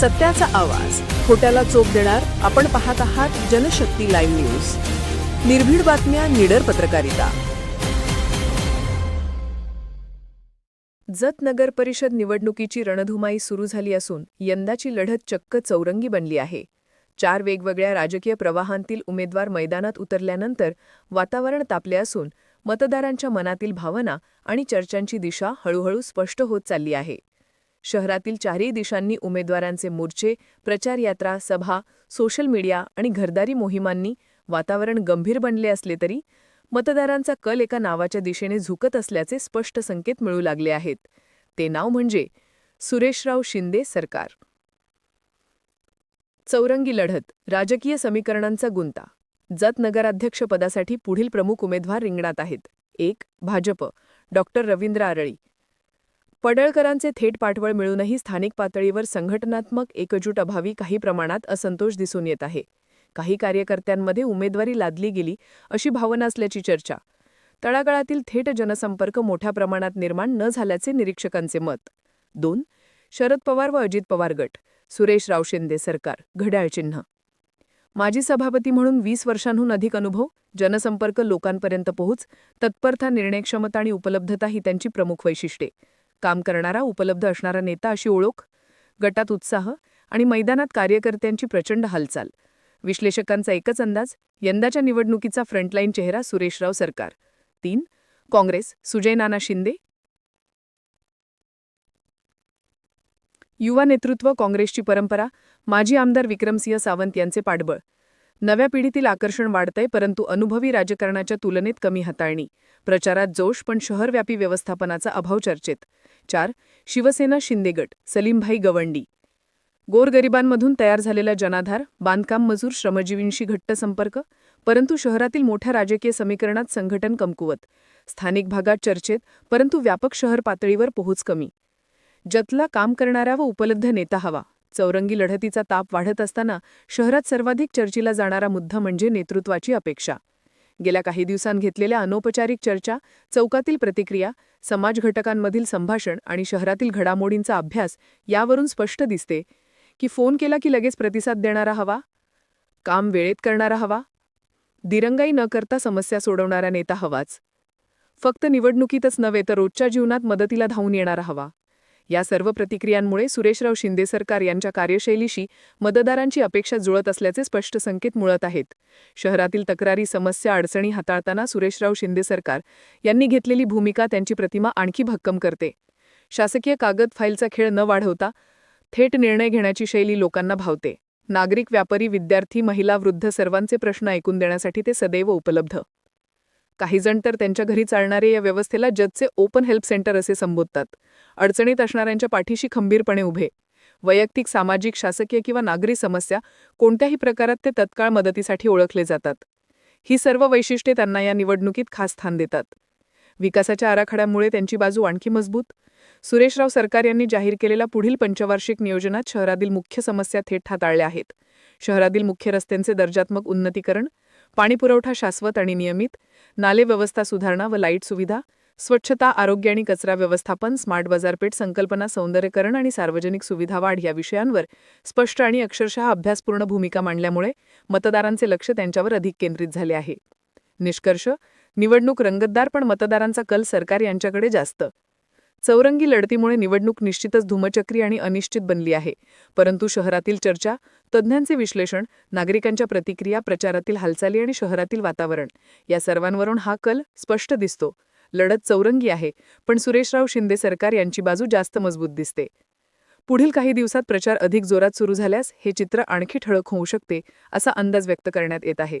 सत्याचा आवाज. खोट्याला चोप देणार आपण पाहत आहात जनशक्ती लाईव्ह न्यूज. निर्भीड बातम्या निडर पत्रकारिता. जत नगर परिषद निवडणुकीची रणधुमाई सुरू झाली असून यंदाची लढत चक्क चौरंगी बनली आहे. चार वेगवेगळ्या राजकीय प्रवाहांतील उमेदवार मैदानात उतरल्यानंतर वातावरण तापले असून मतदारांच्या मनातील भावना आणि चर्चांची दिशा हळूहळू स्पष्ट होत चालली आहे. शहरातील चारही दिशांनी उमेदवारांचे मोर्चे प्रचार यात्रा सभा सोशल मीडिया आणि घरदारी मोहिमांनी वातावरण गंभीर बनले असले तरी मतदारांचा कल एका नावाच्या दिशेने झुकत असल्याचे स्पष्ट संकेत मिळू लागले आहेत. ते नाव म्हणजे सुरेशराव शिंदे सरकार. चौरंगी लढत राजकीय समीकरणांचा गुंता. जत नगराध्यक्षपदासाठी पुढील प्रमुख उमेदवार रिंगणात आहेत. एक भाजप. डॉक्टर रवींद्र आरळी. पडळकरांचे थेट पाठबळ मिळूनही स्थानिक पातळीवर संघटनात्मक एकजूट अभावी काही प्रमाणात असंतोष दिसून येत आहे. काही कार्यकर्त्यांमध्ये उमेदवारी लादली गेली अशी भावना असल्याची चर्चा. तळागाळातील थेट जनसंपर्क मोठ्या प्रमाणात निर्माण न झाल्याचे निरीक्षकांचे मत. दोन शरद पवार व अजित पवार गट सुरेश राव शिंदे सरकार घड्याळ चिन्ह. माजी सभापती म्हणून वीस वर्षांहून अधिक अनुभव जनसंपर्क लोकांपर्यंत पोहोच तत्परता निर्णयक्षमता आणि उपलब्धता ही त्यांची प्रमुख वैशिष्ट्ये. काम करणारा उपलब्ध असणारा नेता अशी ओळख गटात उत्साह आणि मैदानात कार्यकर्त्यांची प्रचंड हालचाल. विश्लेषकांचा एकच अंदाज यंदाच्या निवडणुकीचा फ्रंटलाईन चेहरा सुरेशराव सरकार. तीन काँग्रेस सुजय नाना शिंदे. युवा नेतृत्व काँग्रेसची परंपरा माजी आमदार विक्रमसिंह सावंत यांचे पाठबळ. नव्या पिढीतील आकर्षण वाढतंय परंतु अनुभवी राजकारणाच्या तुलनेत कमी हाताळणी. प्रचारात जोश पण शहरव्यापी व्यवस्थापनाचा अभाव चर्चेत. चार शिवसेना शिंदेगट सलीमभाई गवंडी. गोरगरिबांमधून तयार झालेला जनाधार बांधकाम मजूर श्रमजीवींशी घट्ट संपर्क परंतु शहरातील मोठ्या राजकीय समीकरणात संघटन कमकुवत. स्थानिक भागात चर्चेत परंतु व्यापक शहर पातळीवर पोहोच कमी. जतला काम करणारा व उपलब्ध नेता हवा. चौरंगी लढतीचा ताप वाढत असताना शहरात सर्वाधिक चर्चीला जाणारा मुद्दा म्हणजे नेतृत्वाची अपेक्षा. गेल्या काही दिवसांत घेतलेल्या अनौपचारिक चर्चा चौकातील प्रतिक्रिया समाज घटकांमधील संभाषण आणि शहरातील घडामोडींचा अभ्यास यावरून स्पष्ट दिसते की फोन केला की लगेच प्रतिसाद देणारा हवा? काम वेळेत करणारा हवा? दिरंगाई न करता समस्या सोडवणारा नेता हवाच? फक्त निवडणुकीतच नव्हे तर रोजच्या जीवनात मदतीला धावून येणारा हवा? या सर्व प्रतिक्रियांमुळे सुरेशराव शिंदे सरकार यांच्या कार्यशैलीशी मतदारांची अपेक्षा जुळत असल्याचे स्पष्ट संकेत मुळत आहेत. शहरातील तक्रारी समस्या अडचणी हाताळताना सुरेशराव शिंदे सरकार यांनी घेतलेली भूमिका त्यांची प्रतिमा आणखी भक्कम करते. शासकीय कागद फाईलचा खेळ न वाढवता थेट निर्णय घेण्याची शैली लोकांना भावते. नागरिक व्यापारी विद्यार्थी महिला वृद्ध सर्वांचे प्रश्न ऐकून देण्यासाठी ते सदैव उपलब्ध. काहीजण तर त्यांच्या घरी चालणारे या व्यवस्थेला जजचे ओपन हेल्प सेंटर असे संबोधतात. अडचणीत असणाऱ्यांच्या पाठीशी खंबीरपणे उभे. वैयक्तिक सामाजिक शासकीय किंवा नागरी समस्या कोणत्याही प्रकारात ते तत्काळ मदतीसाठी ओळखले जातात. ही सर्व वैशिष्ट्ये त्यांना या निवडणुकीत खास स्थान देतात. विकासाच्या आराखड्यामुळे त्यांची बाजू आणखी मजबूत. सुरेशराव सरकार यांनी जाहीर केलेल्या पुढील पंचवार्षिक नियोजनात शहरातील मुख्य समस्या थेट हाताळल्या आहेत. शहरातील मुख्य रस्त्यांचे दर्जात्मक उन्नतीकरण पाणीपुरवठा शाश्वत आणि नियमित नाले व्यवस्था सुधारणा व लाइट सुविधा स्वच्छता आरोग्य आणि कचरा व्यवस्थापन स्मार्ट बाजारपेठ संकल्पना सौंदर्यकरण आणि सार्वजनिक सुविधा वाढ या विषयांवर स्पष्ट आणि अक्षरशः अभ्यासपूर्ण भूमिका मांडल्यामुळे मतदारांचे लक्ष त्यांच्यावर अधिक केंद्रित झाले आहे. निष्कर्ष निवडणूक रंगतदार पण मतदारांचा कल सरकार यांच्याकडे जास्त. चौरंगी लढतीमुळे निवडणूक निश्चितच धूमचक्री आणि अनिश्चित बनली आहे. परंतु शहरातील चर्चा तज्ज्ञांचे विश्लेषण नागरिकांच्या प्रतिक्रिया प्रचारातील हालचाली आणि शहरातील वातावरण या सर्वांवरून हा कल स्पष्ट दिसतो. लढत चौरंगी आहे पण सुरेशराव शिंदे सरकार यांची बाजू जास्त मजबूत दिसते. पुढील काही दिवसात प्रचार अधिक जोरात सुरू झाल्यास हे चित्र आणखी ठळक होऊ शकते असा अंदाज व्यक्त करण्यात येत आहे.